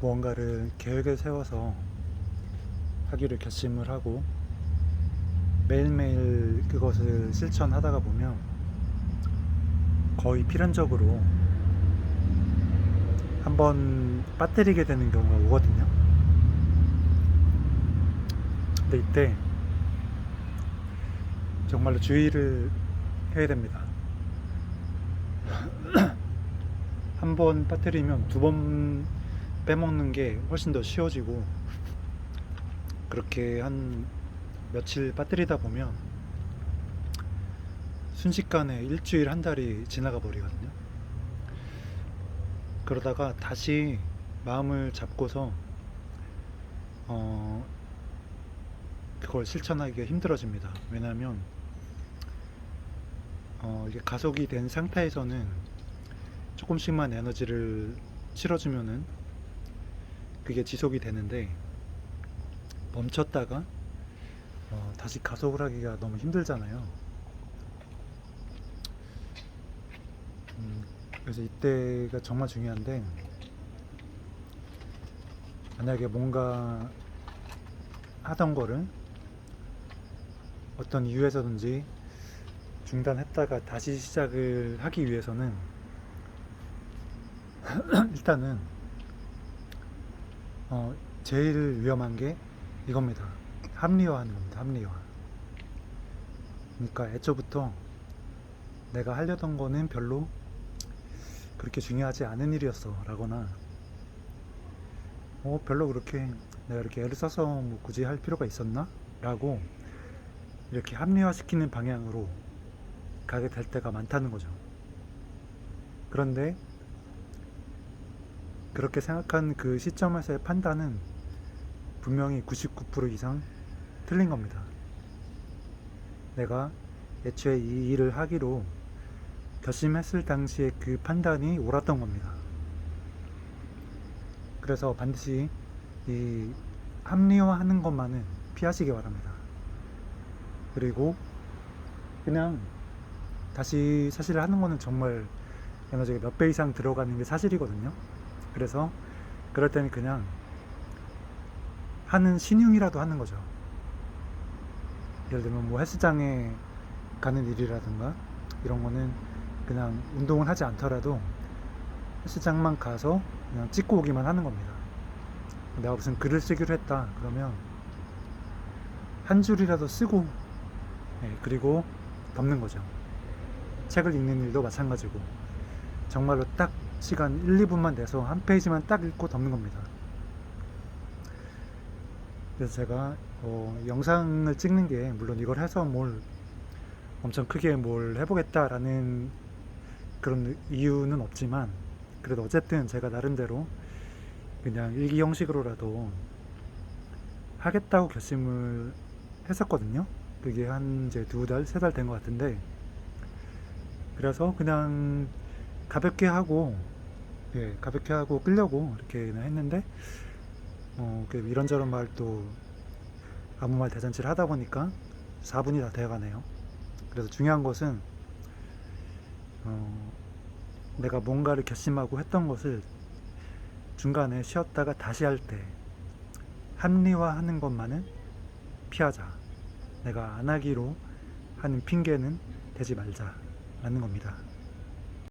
무언가를 계획을 세워서 하기를 결심을 하고 매일매일 그것을 실천하다가 보면 거의 필연적으로 한번 빠뜨리게 되는 경우가 오거든요. 근데 이때 정말로 주의를 해야 됩니다. 한 번 빠뜨리면 두 번 빼먹는 게 훨씬 더 쉬워지고 그렇게 한 며칠 빠뜨리다 보면 순식간에 일주일 한 달이 지나가 버리거든요. 그러다가 다시 마음을 잡고서 어 그걸 실천하기가 힘들어집니다. 왜냐하면 어 이게 가속이 된 상태에서는 조금씩만 에너지를 실어주면은 그게 지속이 되는데 멈췄다가 어, 다시 가속을 하기가 너무 힘들잖아요. 음, 그래서 이때가 정말 중요한데 만약에 뭔가 하던 거를 어떤 이유에서든지 중단했다가 다시 시작을 하기 위해서는 일단은 어, 제일 위험한 게 이겁니다. 합리화하는 겁니다. 합리화. 그러니까 애초부터 내가 하려던 거는 별로 그렇게 중요하지 않은 일이었어 라거나 어 별로 그렇게 내가 이렇게 애를 써서 뭐 굳이 할 필요가 있었나? 라고 이렇게 합리화시키는 방향으로 가게 될 때가 많다는 거죠. 그런데 그렇게 생각한 그 시점에서의 판단은 분명히 99% 이상 틀린 겁니다. 내가 애초에 이 일을 하기로 결심했을 당시에 그 판단이 옳았던 겁니다. 그래서 반드시 이 합리화하는 것만은 피하시기 바랍니다. 그리고 그냥 다시 사실 하는 거는 정말 에너지가 몇 배 이상 들어가는 게 사실이거든요. 그래서 그럴 때는 그냥 하는 신용이라도 하는 거죠. 예를 들면 뭐 헬스장에 가는 일이라든가 이런 거는 그냥 운동을 하지 않더라도 헬스장만 가서 그냥 찍고 오기만 하는 겁니다. 내가 무슨 글을 쓰기로 했다 그러면 한 줄이라도 쓰고 예, 그리고 덮는 거죠. 책을 읽는 일도 마찬가지고 정말로 딱 시간 1, 2분만 내서 한 페이지만 딱 읽고 덮는 겁니다. 그래서 제가 어, 영상을 찍는 게 물론 이걸 해서 뭘 엄청 크게 뭘 해보겠다라는 그런 이유는 없지만 그래도 어쨌든 제가 나름대로 그냥 일기 형식으로라도 하겠다고 결심을 했었거든요. 그게 한 이제 두 달, 세 달 된 것 같은데 그래서 그냥 가볍게 하고 예, 가볍게 하고 끌려고 이렇게 했는데 어, 그 이런저런 말 또 아무 말 대잔치를 하다 보니까 4분이 다 되어가네요. 그래서 중요한 것은 어, 내가 뭔가를 결심하고 했던 것을 중간에 쉬었다가 다시 할 때 합리화하는 것만은 피하자. 내가 안 하기로 하는 핑계는 대지 말자라는 겁니다.